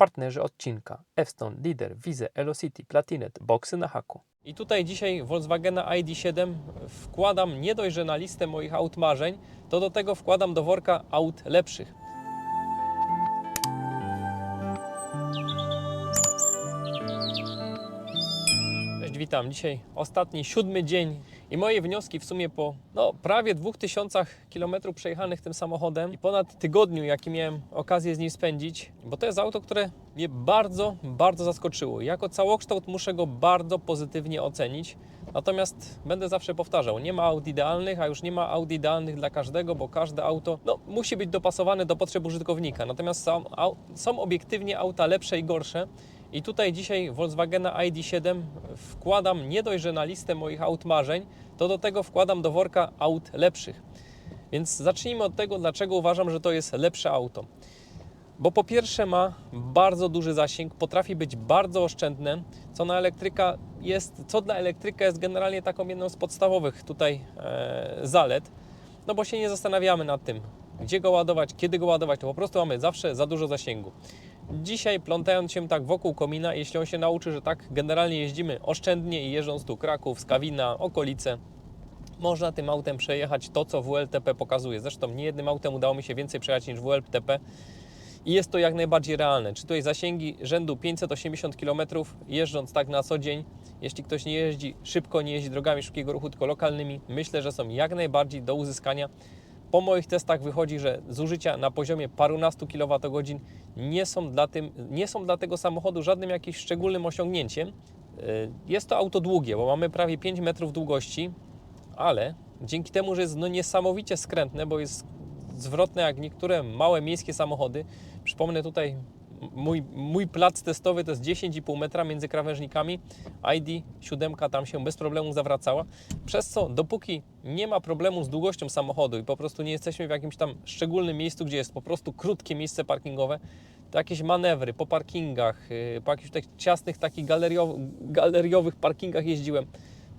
Partnerzy odcinka F-Stone, Leader, Wize, Elocity, Platinet, boksy na haku. I tutaj dzisiaj Volkswagena ID7 wkładam nie dość, że na listę moich aut marzeń, to do tego wkładam do worka aut lepszych. Cześć, witam. Dzisiaj ostatni, siódmy dzień i moje wnioski w sumie po no, prawie 2000 km przejechanych tym samochodem i ponad tygodniu, jaki miałem okazję z nim spędzić, bo to jest auto, które mnie bardzo, bardzo zaskoczyło. Jako całokształt muszę go bardzo pozytywnie ocenić. Natomiast będę zawsze powtarzał, nie ma aut idealnych, a już nie ma aut idealnych dla każdego, bo każde auto no, musi być dopasowane do potrzeb użytkownika. Natomiast są, au, są obiektywnie auta lepsze i gorsze. I tutaj dzisiaj Volkswagena ID7 wkładam nie dość, że na listę moich aut marzeń, to do tego wkładam do worka aut lepszych. Więc zacznijmy od tego, dlaczego uważam, że to jest lepsze auto. Bo po pierwsze ma bardzo duży zasięg, potrafi być bardzo oszczędne, co na elektryka jest, co dla elektryka jest generalnie taką jedną z podstawowych tutaj e, zalet, no bo się nie zastanawiamy nad tym, gdzie go ładować, kiedy go ładować, to po prostu mamy zawsze za dużo zasięgu. Dzisiaj plątając się tak wokół komina, jeśli on się nauczy, że tak generalnie jeździmy oszczędnie i jeżdżąc tu Kraków, Skawina, okolice, można tym autem przejechać to, co WLTP pokazuje. Zresztą nie jednym autem udało mi się więcej przejechać niż WLTP i jest to jak najbardziej realne. Czy tutaj zasięgi rzędu 580 km jeżdżąc tak na co dzień, jeśli ktoś nie jeździ szybko, nie jeździ drogami szybkiego ruchu, tylko lokalnymi, myślę, że są jak najbardziej do uzyskania. Po moich testach wychodzi, że zużycia na poziomie parunastu kWh nie są dla, tym, nie są dla tego samochodu żadnym jakimś szczególnym osiągnięciem. Yy, Jest to auto długie, bo mamy prawie 5 metrów długości, ale dzięki temu, że jest no niesamowicie skrętne, bo jest zwrotne jak niektóre małe miejskie samochody. Przypomnę tutaj mój, mój plac testowy to jest 10,5 metra między krawężnikami. ID 7 tam się bez problemu zawracała. Przez co dopóki nie ma problemu z długością samochodu i po prostu nie jesteśmy w jakimś tam szczególnym miejscu, gdzie jest po prostu krótkie miejsce parkingowe, to jakieś manewry po parkingach, yy, po jakichś tak ciasnych takich galeriow- galeriowych parkingach jeździłem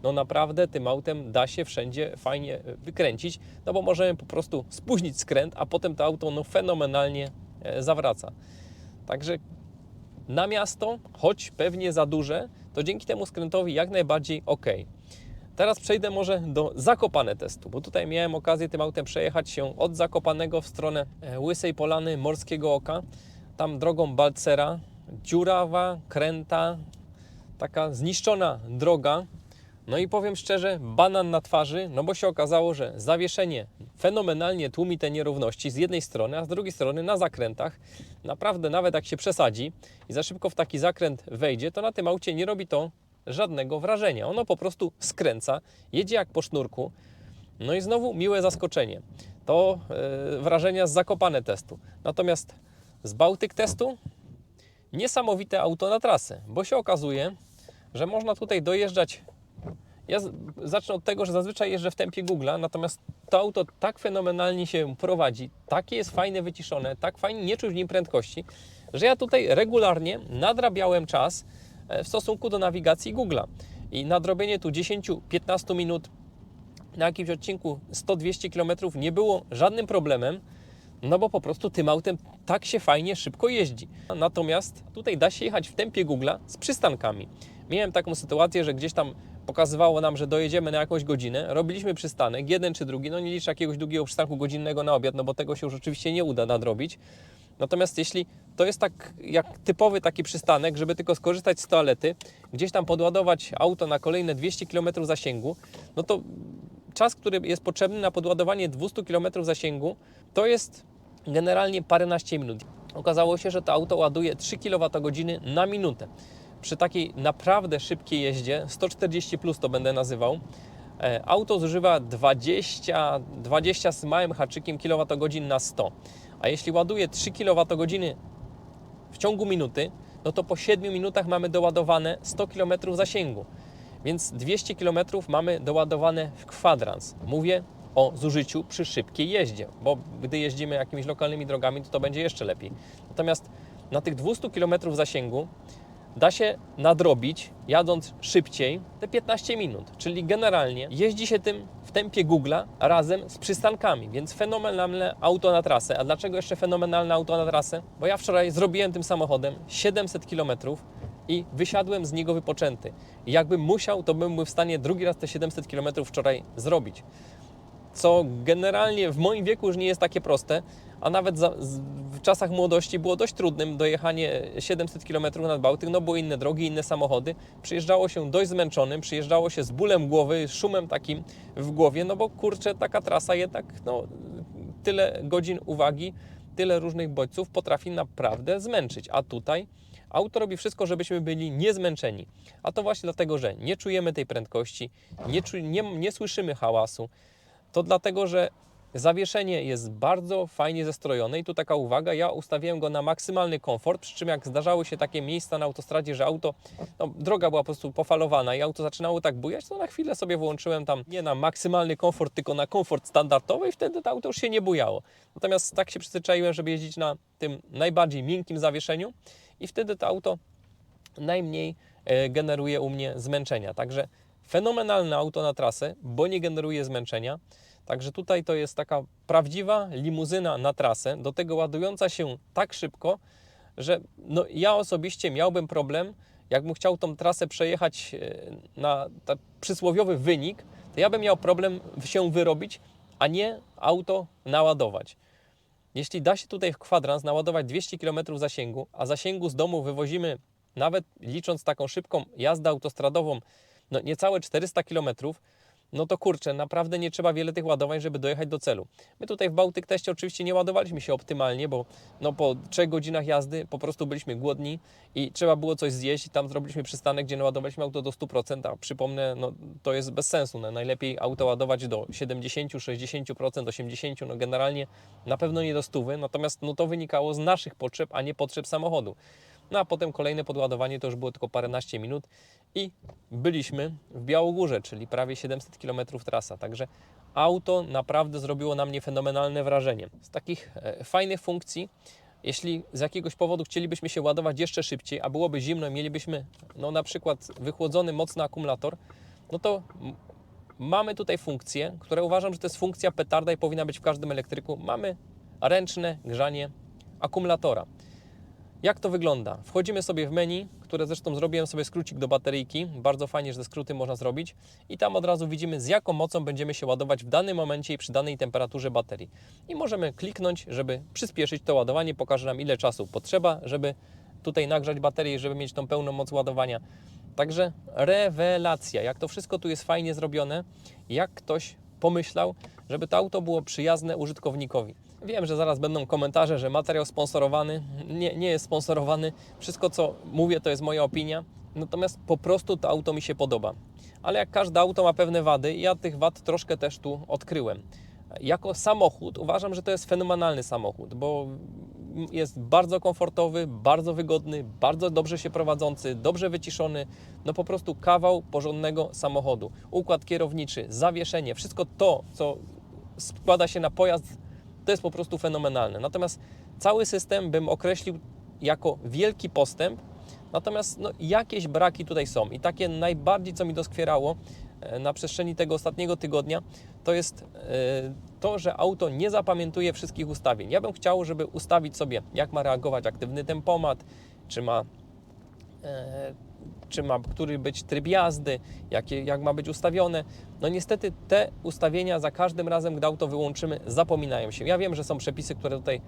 no naprawdę tym autem da się wszędzie fajnie wykręcić, no bo możemy po prostu spóźnić skręt, a potem to auto no fenomenalnie e, zawraca. Także na miasto, choć pewnie za duże, to dzięki temu skrętowi jak najbardziej ok. Teraz przejdę może do Zakopane testu, bo tutaj miałem okazję tym autem przejechać się od Zakopanego w stronę e, Łysej Polany, Morskiego Oka, tam drogą Balcera, dziurawa, kręta, taka zniszczona droga, no i powiem szczerze, banan na twarzy, no bo się okazało, że zawieszenie fenomenalnie tłumi te nierówności z jednej strony, a z drugiej strony na zakrętach. Naprawdę, nawet jak się przesadzi i za szybko w taki zakręt wejdzie, to na tym aucie nie robi to żadnego wrażenia. Ono po prostu skręca, jedzie jak po sznurku. No i znowu miłe zaskoczenie. To yy, wrażenia z zakopane testu. Natomiast z Bałtyk testu niesamowite auto na trasę, bo się okazuje, że można tutaj dojeżdżać ja zacznę od tego, że zazwyczaj jeżdżę w tempie Google'a, natomiast to auto tak fenomenalnie się prowadzi, takie jest fajnie wyciszone, tak fajnie nie czuć w nim prędkości, że ja tutaj regularnie nadrabiałem czas e, w stosunku do nawigacji Google'a. I nadrobienie tu 10-15 minut na jakimś odcinku 100-200 km nie było żadnym problemem, no bo po prostu tym autem tak się fajnie szybko jeździ. Natomiast tutaj da się jechać w tempie Google'a z przystankami. Miałem taką sytuację, że gdzieś tam pokazywało nam, że dojedziemy na jakąś godzinę, robiliśmy przystanek, jeden czy drugi, no nie liczę jakiegoś długiego przystanku godzinnego na obiad, no bo tego się już oczywiście nie uda nadrobić. Natomiast jeśli to jest tak jak typowy taki przystanek, żeby tylko skorzystać z toalety, gdzieś tam podładować auto na kolejne 200 km zasięgu, no to czas, który jest potrzebny na podładowanie 200 km zasięgu, to jest generalnie paręnaście minut. Okazało się, że to auto ładuje 3 kWh na minutę. Przy takiej naprawdę szybkiej jeździe, 140 plus to będę nazywał, e, auto zużywa 20, 20 z małym haczykiem kWh na 100. A jeśli ładuje 3 kWh w ciągu minuty, no to po 7 minutach mamy doładowane 100 km zasięgu. Więc 200 km mamy doładowane w kwadrans. Mówię o zużyciu przy szybkiej jeździe, bo gdy jeździmy jakimiś lokalnymi drogami, to to będzie jeszcze lepiej. Natomiast na tych 200 km zasięgu da się nadrobić, jadąc szybciej, te 15 minut. Czyli generalnie jeździ się tym w tempie Google'a razem z przystankami, więc fenomenalne auto na trasę. A dlaczego jeszcze fenomenalne auto na trasę? Bo ja wczoraj zrobiłem tym samochodem 700 km i wysiadłem z niego wypoczęty. Jakbym musiał, to bym był w stanie drugi raz te 700 km wczoraj zrobić. Co generalnie w moim wieku już nie jest takie proste, a nawet za, w czasach młodości było dość trudnym dojechanie 700 km nad Bałtyk, no były inne drogi, inne samochody. Przyjeżdżało się dość zmęczonym, przyjeżdżało się z bólem głowy, szumem takim w głowie, no bo kurczę, taka trasa jednak, no tyle godzin uwagi, tyle różnych bodźców potrafi naprawdę zmęczyć. A tutaj auto robi wszystko, żebyśmy byli niezmęczeni. A to właśnie dlatego, że nie czujemy tej prędkości, nie, czu, nie, nie słyszymy hałasu. To dlatego, że zawieszenie jest bardzo fajnie zestrojone i tu taka uwaga, ja ustawiłem go na maksymalny komfort, przy czym jak zdarzały się takie miejsca na autostradzie, że auto, no, droga była po prostu pofalowana i auto zaczynało tak bujać, to na chwilę sobie włączyłem tam nie na maksymalny komfort, tylko na komfort standardowy i wtedy to auto już się nie bujało. Natomiast tak się przyzwyczaiłem, żeby jeździć na tym najbardziej miękkim zawieszeniu i wtedy to auto najmniej e, generuje u mnie zmęczenia. Także fenomenalne auto na trasę, bo nie generuje zmęczenia. Także tutaj to jest taka prawdziwa limuzyna na trasę, do tego ładująca się tak szybko, że no, ja osobiście miałbym problem, jakbym chciał tą trasę przejechać e, na przysłowiowy wynik, to ja bym miał problem się wyrobić, a nie auto naładować. Jeśli da się tutaj w kwadrans naładować 200 km zasięgu, a zasięgu z domu wywozimy, nawet licząc taką szybką jazdę autostradową, no niecałe 400 km, no to kurczę, naprawdę nie trzeba wiele tych ładowań, żeby dojechać do celu. My tutaj w Bałtyk teście oczywiście nie ładowaliśmy się optymalnie, bo no po 3 godzinach jazdy po prostu byliśmy głodni i trzeba było coś zjeść i tam zrobiliśmy przystanek, gdzie naładowaliśmy auto do 100%, a przypomnę, no to jest bez sensu. No, najlepiej auto ładować do 70, 60%, 80%, no generalnie na pewno nie do 100, natomiast no to wynikało z naszych potrzeb, a nie potrzeb samochodu. No a potem kolejne podładowanie to już było tylko paręnaście minut i byliśmy w Białogórze, czyli prawie 700 km trasa. Także auto naprawdę zrobiło na mnie fenomenalne wrażenie. Z takich e, fajnych funkcji, jeśli z jakiegoś powodu chcielibyśmy się ładować jeszcze szybciej, a byłoby zimno i mielibyśmy no, na przykład wychłodzony mocno akumulator, no to mamy tutaj funkcję, która uważam, że to jest funkcja petarda i powinna być w każdym elektryku. Mamy ręczne grzanie akumulatora. Jak to wygląda? Wchodzimy sobie w menu, które zresztą zrobiłem sobie skrócik do bateryjki. Bardzo fajnie, że te skróty można zrobić. I tam od razu widzimy, z jaką mocą będziemy się ładować w danym momencie i przy danej temperaturze baterii. I możemy kliknąć, żeby przyspieszyć to ładowanie. Pokaże nam, ile czasu potrzeba, żeby tutaj nagrzać baterię, żeby mieć tą pełną moc ładowania. Także rewelacja, jak to wszystko tu jest fajnie zrobione, jak ktoś pomyślał, żeby to auto było przyjazne użytkownikowi. Wiem, że zaraz będą komentarze, że materiał sponsorowany. Nie, nie jest sponsorowany. Wszystko, co mówię, to jest moja opinia. Natomiast po prostu to auto mi się podoba. Ale jak każde auto ma pewne wady, ja tych wad troszkę też tu odkryłem. Jako samochód uważam, że to jest fenomenalny samochód, bo jest bardzo komfortowy, bardzo wygodny, bardzo dobrze się prowadzący, dobrze wyciszony. No po prostu kawał porządnego samochodu. Układ kierowniczy, zawieszenie, wszystko to, co składa się na pojazd, to jest po prostu fenomenalne. Natomiast cały system bym określił jako wielki postęp, natomiast no, jakieś braki tutaj są. I takie najbardziej, co mi doskwierało e, na przestrzeni tego ostatniego tygodnia, to jest e, to, że auto nie zapamiętuje wszystkich ustawień. Ja bym chciał, żeby ustawić sobie, jak ma reagować aktywny tempomat, czy ma e, czy ma który być tryb jazdy, jakie, jak ma być ustawione. No niestety te ustawienia za każdym razem, gdy auto wyłączymy, zapominają się. Ja wiem, że są przepisy, które tutaj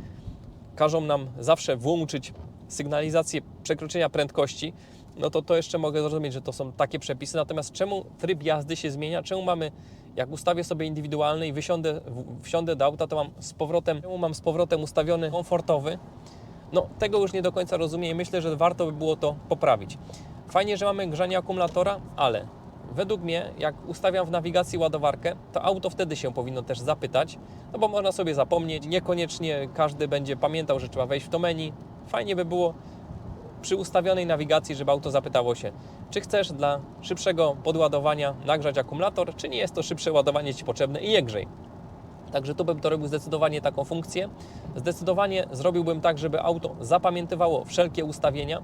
każą nam zawsze włączyć sygnalizację przekroczenia prędkości, no to to jeszcze mogę zrozumieć, że to są takie przepisy. Natomiast czemu tryb jazdy się zmienia? Czemu mamy, jak ustawię sobie indywidualny i wysiądę, wsiądę do auta, to mam z powrotem, czemu mam z powrotem ustawiony komfortowy? No, tego już nie do końca rozumiem i myślę, że warto by było to poprawić. Fajnie, że mamy grzanie akumulatora, ale według mnie, jak ustawiam w nawigacji ładowarkę, to auto wtedy się powinno też zapytać, no bo można sobie zapomnieć, niekoniecznie każdy będzie pamiętał, że trzeba wejść w to menu. Fajnie by było przy ustawionej nawigacji, żeby auto zapytało się, czy chcesz dla szybszego podładowania nagrzać akumulator, czy nie jest to szybsze ładowanie Ci potrzebne i nie grzej. Także tu bym to robił zdecydowanie taką funkcję. Zdecydowanie zrobiłbym tak, żeby auto zapamiętywało wszelkie ustawienia.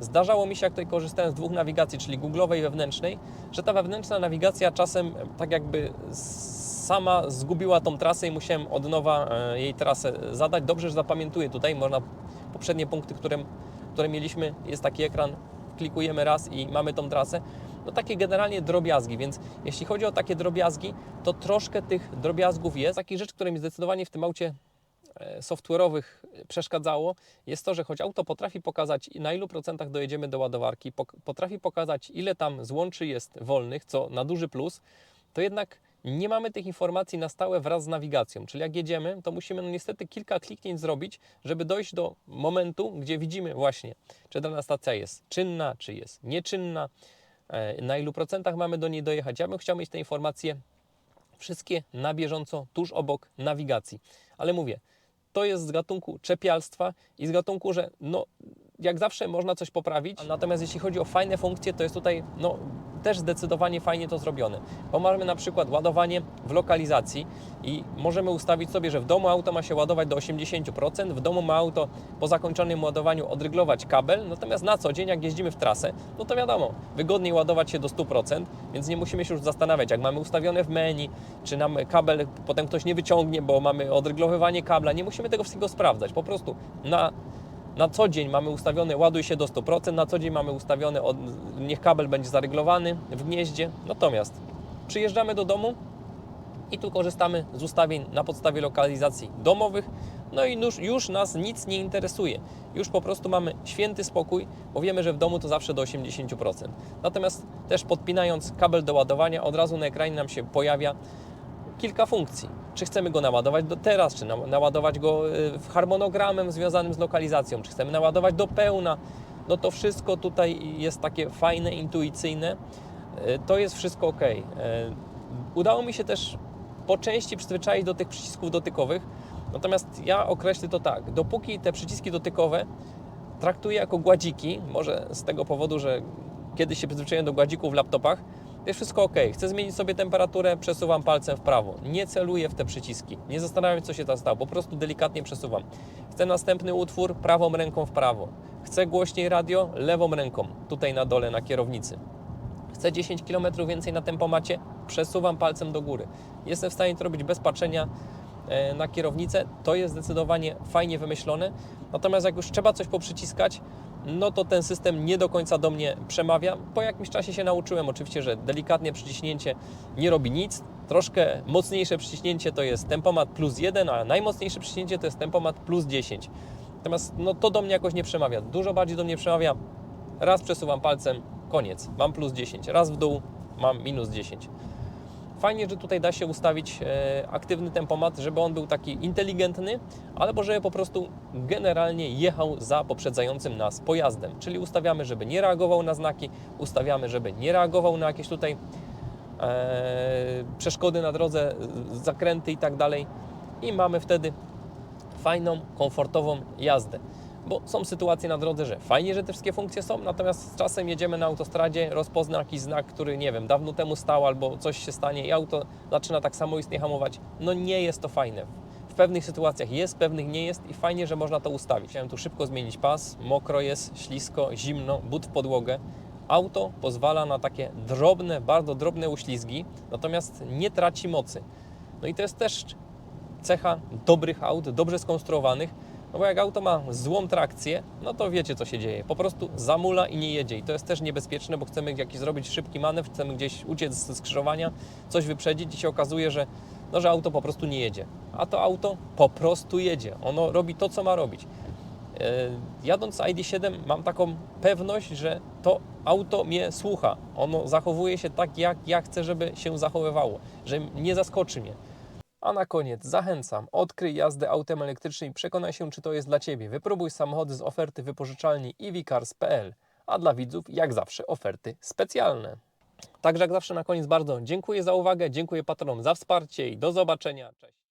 Zdarzało mi się, jak tutaj korzystałem z dwóch nawigacji, czyli googlowej i wewnętrznej, że ta wewnętrzna nawigacja czasem tak jakby sama zgubiła tą trasę i musiałem od nowa e, jej trasę zadać. Dobrze, że zapamiętuję tutaj, można poprzednie punkty, które, które mieliśmy, jest taki ekran, klikujemy raz i mamy tą trasę. No takie generalnie drobiazgi, więc jeśli chodzi o takie drobiazgi, to troszkę tych drobiazgów jest. Takich rzeczy, które mi zdecydowanie w tym aucie software'owych przeszkadzało, jest to, że choć auto potrafi pokazać na ilu procentach dojedziemy do ładowarki, potrafi pokazać ile tam złączy jest wolnych, co na duży plus, to jednak nie mamy tych informacji na stałe wraz z nawigacją. Czyli jak jedziemy, to musimy no niestety kilka kliknięć zrobić, żeby dojść do momentu, gdzie widzimy właśnie, czy dana stacja jest czynna, czy jest nieczynna, e, na ilu procentach mamy do niej dojechać. Ja bym chciał mieć te informacje wszystkie na bieżąco, tuż obok nawigacji. Ale mówię, to jest z gatunku czepialstwa i z gatunku, że no, jak zawsze można coś poprawić, natomiast jeśli chodzi o fajne funkcje, to jest tutaj no, też zdecydowanie fajnie to zrobione. Bo mamy na przykład ładowanie w lokalizacji i możemy ustawić sobie, że w domu auto ma się ładować do 80%, w domu ma auto po zakończonym ładowaniu odryglować kabel, natomiast na co dzień jak jeździmy w trasę, no to wiadomo, wygodniej ładować się do 100%, więc nie musimy się już zastanawiać, jak mamy ustawione w menu, czy nam kabel potem ktoś nie wyciągnie, bo mamy odryglowywanie kabla, nie musimy tego wszystkiego sprawdzać, po prostu na na co dzień mamy ustawione ładuj się do 100%, na co dzień mamy ustawione od, niech kabel będzie zaryglowany w gnieździe. Natomiast przyjeżdżamy do domu i tu korzystamy z ustawień na podstawie lokalizacji domowych. No i już, już nas nic nie interesuje. Już po prostu mamy święty spokój, bo wiemy, że w domu to zawsze do 80%. Natomiast też podpinając kabel do ładowania, od razu na ekranie nam się pojawia kilka funkcji. Czy chcemy go naładować do teraz, czy na- naładować go y, harmonogramem związanym z lokalizacją, czy chcemy naładować do pełna. No to wszystko tutaj jest takie fajne, intuicyjne. Y, To jest wszystko ok. Udało mi się też po części przyzwyczaić do tych przycisków dotykowych. Natomiast ja określę to tak. Dopóki te przyciski dotykowe traktuję jako gładziki, może z tego powodu, że kiedyś się przyzwyczaiłem do gładzików w laptopach, jest wszystko ok. Chcę zmienić sobie temperaturę, przesuwam palcem w prawo. Nie celuję w te przyciski. Nie zastanawiam się, co się tam stało. Po prostu delikatnie przesuwam. Chcę następny utwór prawą ręką w prawo. Chcę głośniej radio lewą ręką, tutaj na dole na kierownicy. Chcę 10 km więcej na tempomacie, przesuwam palcem do góry. Jestem w stanie to robić bez patrzenia e, na kierownicę. To jest zdecydowanie fajnie wymyślone. Natomiast jak już trzeba coś poprzyciskać, no to ten system nie do końca do mnie przemawia. Po jakimś czasie się nauczyłem oczywiście, że delikatnie przyciśnięcie nie robi nic. Troszkę mocniejsze przyciśnięcie to jest tempomat plus 1, a najmocniejsze przyciśnięcie to jest tempomat plus 10. Natomiast no, to do mnie jakoś nie przemawia. Dużo bardziej do mnie przemawia raz przesuwam palcem, koniec, mam plus 10. Raz w dół, mam minus 10. Fajnie, że tutaj da się ustawić e, aktywny tempomat, żeby on był taki inteligentny, albo żeby po prostu generalnie jechał za poprzedzającym nas pojazdem. Czyli ustawiamy, żeby nie reagował na znaki, ustawiamy, żeby nie reagował na jakieś tutaj e, przeszkody na drodze, zakręty i tak dalej. I mamy wtedy fajną, komfortową jazdę. Bo są sytuacje na drodze, że fajnie, że te wszystkie funkcje są, natomiast czasem jedziemy na autostradzie, rozpozna jakiś znak, który nie wiem, dawno temu stał albo coś się stanie i auto zaczyna tak samoistnie hamować. No nie jest to fajne. W pewnych sytuacjach jest, w pewnych nie jest i fajnie, że można to ustawić. Chciałem tu szybko zmienić pas, mokro jest, ślisko, zimno, but w podłogę. Auto pozwala na takie drobne, bardzo drobne uślizgi, natomiast nie traci mocy. No i to jest też cecha dobrych aut, dobrze skonstruowanych, no bo jak auto ma złą trakcję, no to wiecie co się dzieje. Po prostu zamula i nie jedzie. I to jest też niebezpieczne, bo chcemy jakiś zrobić szybki manewr, chcemy gdzieś uciec z skrzyżowania, coś wyprzedzić i się okazuje, że, no, że auto po prostu nie jedzie. A to auto po prostu jedzie. Ono robi to, co ma robić. E, Jadąc ID7 mam taką pewność, że to auto mnie słucha. Ono zachowuje się tak, jak ja chcę, żeby się zachowywało, że nie zaskoczy mnie. A na koniec zachęcam, odkryj jazdę autem elektrycznym i przekonaj się, czy to jest dla Ciebie. Wypróbuj samochody z oferty wypożyczalni evcars.pl, a dla widzów, jak zawsze, oferty specjalne. Także jak zawsze na koniec bardzo dziękuję za uwagę, dziękuję patronom za wsparcie i do zobaczenia. Cześć.